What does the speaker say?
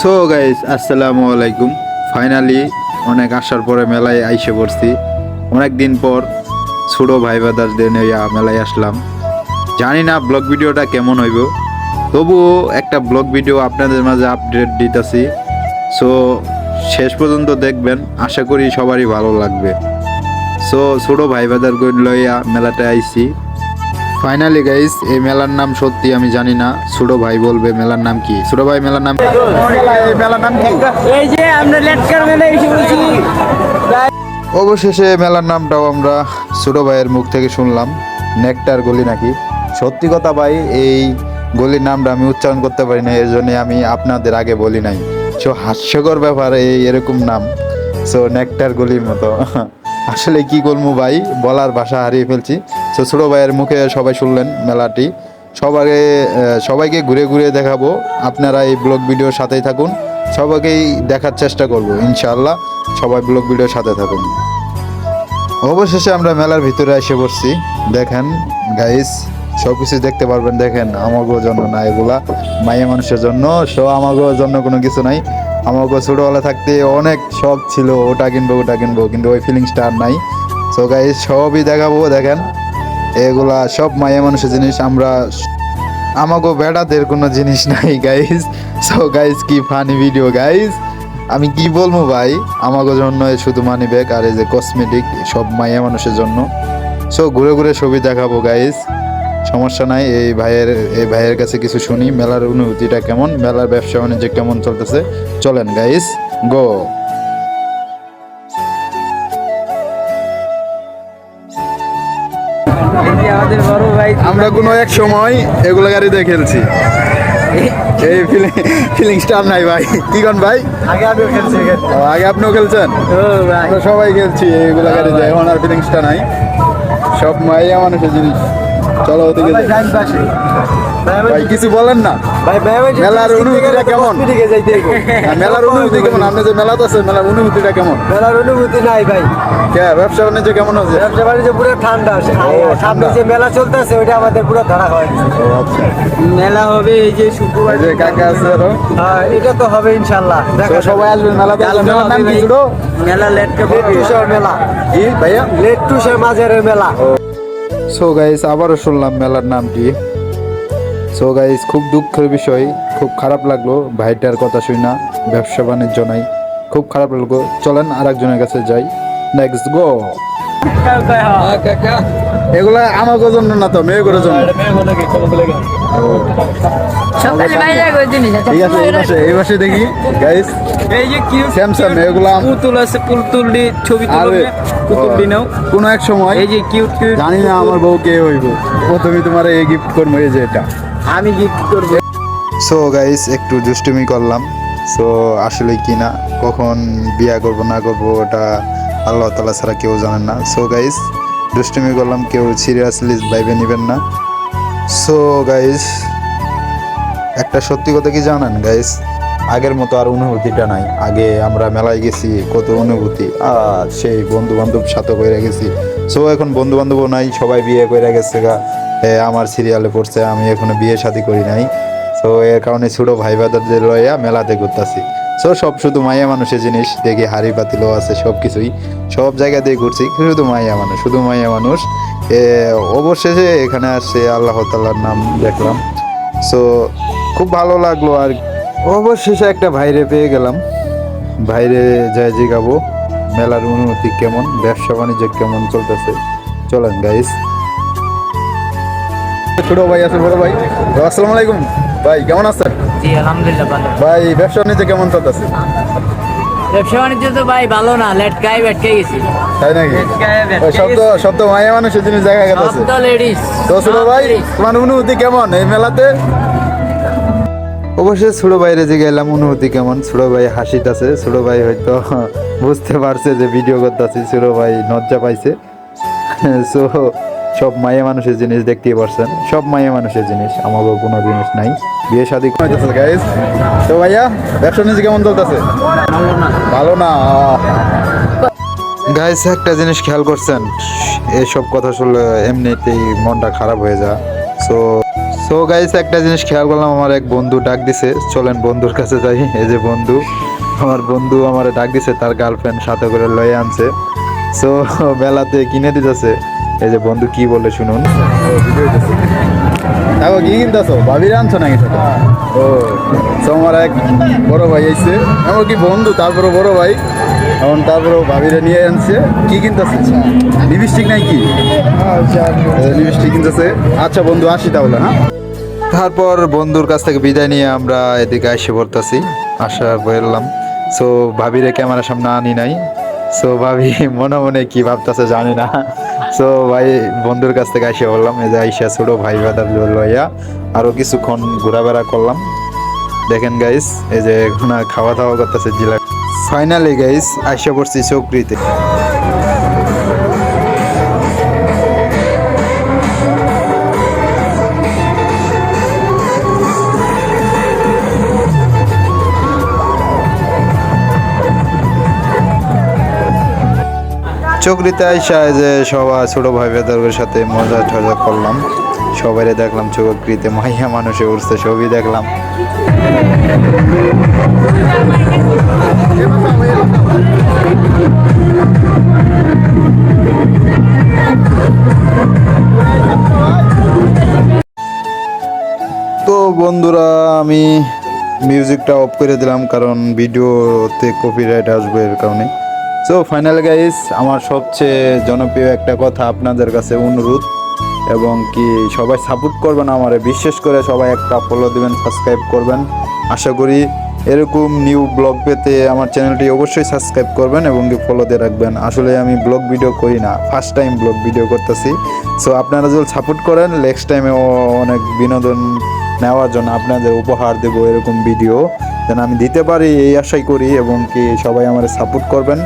So guys আসসালামু আলাইকুম। Finally অনেক আসার পরে মেলায় আইসে পড়ছি। অনেক দিন পর ছোট ভাই বাদারদের নিয়ে মেলায় আসলাম। জানি না ব্লগ ভিডিওটা কেমন হইব। তবুও একটা ব্লগ ভিডিও আপনাদের মাঝে আপডেট দিতেছি। সো শেষ পর্যন্ত দেখবেন। আশা করি সবারই ভালো লাগবে। সো ছোট ভাই বাদার লইয়া মেলাতে আইছি। ফাইনালি গাইস এই মেলার নাম সত্যি আমি জানি না। ছোট ভাই বলবে মেলার নাম কি? ছোট ভাই মেলার নাম মেলার নাম কি? এই যে আমরা লেটকার মেলে এসে বলছি অবশেষে মেলার নামটাও আমরা ছোট ভাইয়ের মুখ থেকে শুনলাম। নেকটার গলি নাকি? সত্যি কথা ভাই এই গলির নামটা আমি উচ্চারণ করতে পারি না এর জন্য আমি আপনাদের আগে বলি নাই। সো হাস্যকর ব্যাপার এই এরকম নাম। সো নেকটার গলির মতো। আসলে কি করব ভাই? বলার ভাষা হারিয়ে ফেলছি। সো ছোটো ভাইয়ের মুখে সবাই শুনলেন মেলাটি। সবাইকে সবাইকে ঘুরে ঘুরে দেখাবো। আপনারা এই ব্লগ ভিডিওর সাথেই থাকুন। সবাইকেই দেখার চেষ্টা করব, ইনশাআল্লাহ। সবাই ব্লগ ভিডিওর সাথে থাকুন। অবশেষে আমরা মেলার ভিতরে এসে পড়ছি। দেখেন গাইস সব কিছু দেখতে পারবেন। দেখেন আমাগো জন্য না এগুলা। মাইয়া মানুষের জন্য। সো আমাগো জন্য কোনো কিছু নাই। আমাগো ছোটোবেলা থাকতে অনেক শখ ছিল, ওটা কিনবো ওটা কিনবো, কিন্তু ওই ফিলিংসটা আর নাই। সো গাইস সবই দেখাবো, দেখেন। এগুলা সব মাইয়া মানুষের জিনিস, আমরা আমাগো বেড়াদের কোনো জিনিস নাই গাইস সো গাইজ কি ফানি ভিডিও গাইস আমি কি বলব ভাই? আমাগো জন্য শুধু মানি ব্যাগ আর এই যে কসমেটিক সব মাইয়া মানুষের জন্য। সো ঘুরে ঘুরে ছবি দেখাবো গাইস সমস্যা নাই এই ভাইয়ের এই ভাইয়ের কাছে কিছু শুনি মেলার অনুভূতিটা কেমন মেলার ব্যবসা বাণিজ্য কেমন চলতেছে চলেন গাইস গো আমরা কোনো এক সময় এগুলো গাড়িতে খেলছি। এই ফিলিংসটা আর নাই ভাই। কি কন ভাই? আগে আমিও খেলছি আগে আপনিও খেলছেন? আমরা সবাই খেলছি এইগুলো গাড়িতে এখন আর ফিলিংসটা নাই। সব মাইয়া মানুষের জিনিস। চলো ওদিকে। ভাই কিছু বলেন না। ভাই মেলার অনুভূতিটা কেমন? যাইতে মেলার অনুভূতি কেমন? আপনি যে মেলাতে আছেন মেলার অনুভূতিটা কেমন? মেলার অনুভূতি নাই ভাই। কে ব্যবসা বাণিজ্য কেমন হচ্ছে ব্যবসা বাণিজ্য পুরো ঠান্ডা সামনে যে মেলা চলতেছে ওইটা আমাদের পুরো ধরা হয়। আচ্ছা। মেলা হবে এই যে শুক্রবার। যে কাকা আছে আরও। হ্যাঁ, এটা তো হবে ইনশাল্লাহ। তো সবাই আসবেন মেলাতে? মেলা লেট মেলা। কি ভাইয়া? লেট টুসের মাঝের মেলা। সো গাইস আবারও শুনলাম মেলার নামটি। সো গাইস খুব দুঃখের বিষয়, খুব খারাপ লাগল, ভাইটার কথা শুই না, ব্যবসা বাণিজ্য নাই। খুব খারাপ লাগল, চলেন আর একজনের কাছে যাই। নেক্সট গো এগুলা আমাকে জন্য না তো মেয়েগুলোর জন্য। সকালে বাইরে করে জিনিস আছে ঠিক আছে এই পাশে এই পাশে দেখি গাইস এই যে কি স্যামসাং এগুলা পুতুল আছে পুতুল ছবি তুলবে পুতুল নাও। কোনো এক সময় এই যে কিউট কিউট জানি না আমার বউ কে হইব। প্রথমে তোমার এই গিফট করব এই যে এটা। আমি গিফট করব। সো গাইস একটু দুষ্টুমি করলাম। সো আসলে কি না কখন বিয়া করব না করব ওটা আল্লাহ তালা ছাড়া কেউ জানেন না। সো গাইস দুষ্টুমি করলাম, কেউ সিরিয়াসলি ভাইবে নেবেন না। সো গাইস একটা সত্যি কথা কি জানেন গাইস আগের মতো আর অনুভূতিটা নাই। আগে আমরা মেলায় গেছি, কত অনুভূতি। আর সেই বন্ধু বান্ধব সাথে করে গেছি। সো এখন বন্ধু বান্ধবও নাই, সবাই বিয়ে করে গেছে গা। আমার সিরিয়ালে পড়ছে, আমি এখনও বিয়ে শাদী করি নাই। সো এর কারণে ছোট ভাই বাদারদের লইয়া মেলাতে ঘুরতাছি। সো সব শুধু মাইয়া মানুষের জিনিস দেখি হাড়ি পাতিলও আছে সব কিছুই। সব জায়গা দিয়ে ঘুরছি শুধু মাইয়া মানুষ শুধু মাইয়া মানুষ। অবশেষে এখানে আসছে আল্লাহ তাল্লার নাম দেখলাম। সো খুব ভালো লাগল আর অবশেষে একটা ভাইরে পেয়ে গেলাম। ভাইরে যাই জিগাবো মেলার অনুমতি কেমন ব্যবসা বাণিজ্য কেমন চলতেছে? চলেন গাইস ছোট ভাই আছে বড় ভাই, আসসালামু আলাইকুম। ভাই কেমন আছেন? জি আলহামদুলিল্লাহ ভালো। ভাই ব্যবসা বাণিজ্য কেমন চলতেছে? ব্যবসা বাণিজ্য তো ভাই ভালো না লেটকাই বেটকে গেছি। তাই নাকি? ওই সব তো সব তো মায়া মানুষের জিনিস জায়গা সব গেছে তো লেডিস তো ছোট ভাই তোমার অনুভূতি কেমন এই মেলাতে? অবশ্যই ছোট ভাইরে যে গেলাম অনুভূতি কেমন? ছোট ভাই হাসিতাছে ছোট ভাই হয়তো বুঝতে পারছে যে ভিডিও করতেছি ছোট ভাই লজ্জা পাইছে। সো সব মায়া মানুষের জিনিস দেখতেই পারছেন। সব মায়া মানুষের জিনিস, আমারও কোনো জিনিস নাই। বিয়ে শাদী গাইস তো ভাইয়া, ব্যবসা নিজে কেমন চলতেছে? ভালো না? গাইস একটা জিনিস খেয়াল করছেন, এসব কথা শুনলে এমনিতেই মনটা খারাপ হয়ে যায়। সো সো গাইস একটা জিনিস খেয়াল করলাম, আমার এক বন্ধু ডাক দিছে। চলেন বন্ধুর কাছে যাই। এই যে বন্ধু, আমার বন্ধু আমার ডাক দিছে, তার গার্লফ্রেন্ড সাথে করে লয়ে আনছে। সো বেলাতে কিনে দিতেছে। এই যে বন্ধু কি বলে শুনুন? দেখো, কি কিনতেছো? ভাবিরে আনছো নাকি সেটা? ও, তোমার এক বড় ভাই আইছে। আমার কি বন্ধু তারপরে বড় ভাই। এখন তারপরে ভাবিরে নিয়ে আনছে। কি কিনতেছে? লিপস্টিক নাই কি? লিপস্টিক কিনতেছে। আচ্ছা বন্ধু, আসি তাহলে হ্যাঁ? তারপর বন্ধুর কাছ থেকে বিদায় নিয়ে আমরা এদিকে এসে পড়তেছি। আসার বললাম সো ভাবিরে ক্যামেরার সামনে আনি নাই। সো ভাবি মনে মনে কি ভাবতেছে জানি না। সো ভাই, বন্ধুর কাছ থেকে আসে বললাম, এই যে আইসা ছোট ভাই ভাদা লইয়া আরও কিছুক্ষণ ঘোরাফেরা করলাম। দেখেন গাইস এই যে এখন খাওয়া দাওয়া করতেছে জিলা ফাইনালি গাইস আইসা পড়ছি চৌকরিতে। চকরিতে যে সবাই ছোট ভাই বেদারের সাথে মজা টজা করলাম। সবাই দেখলাম চকরিতে মাইয়া মানুষে উঠছে ছবি দেখলাম। তো বন্ধুরা, আমি মিউজিকটা অফ করে দিলাম, কারণ ভিডিওতে কপিরাইট আসবে এর কারণে। সো ফাইনাল গাইস আমার সবচেয়ে জনপ্রিয় একটা কথা আপনাদের কাছে অনুরোধ এবং কি সবাই সাপোর্ট করবেন আমারে, বিশেষ করে সবাই একটা ফলো দিবেন সাবস্ক্রাইব করবেন। আশা করি এরকম নিউ ব্লগ পেতে আমার চ্যানেলটি অবশ্যই সাবস্ক্রাইব করবেন এবং কি ফলো দিয়ে রাখবেন। আসলে আমি ব্লগ ভিডিও করি না ফার্স্ট টাইম ব্লগ ভিডিও করতেছি। সো আপনারা যদি সাপোর্ট করেন নেক্সট টাইমে অনেক বিনোদন নেওয়ার জন্য আপনাদের উপহার দেব এরকম ভিডিও যেন আমি দিতে পারি এই আশাই করি এবং কি সবাই আমার সাপোর্ট করবেন।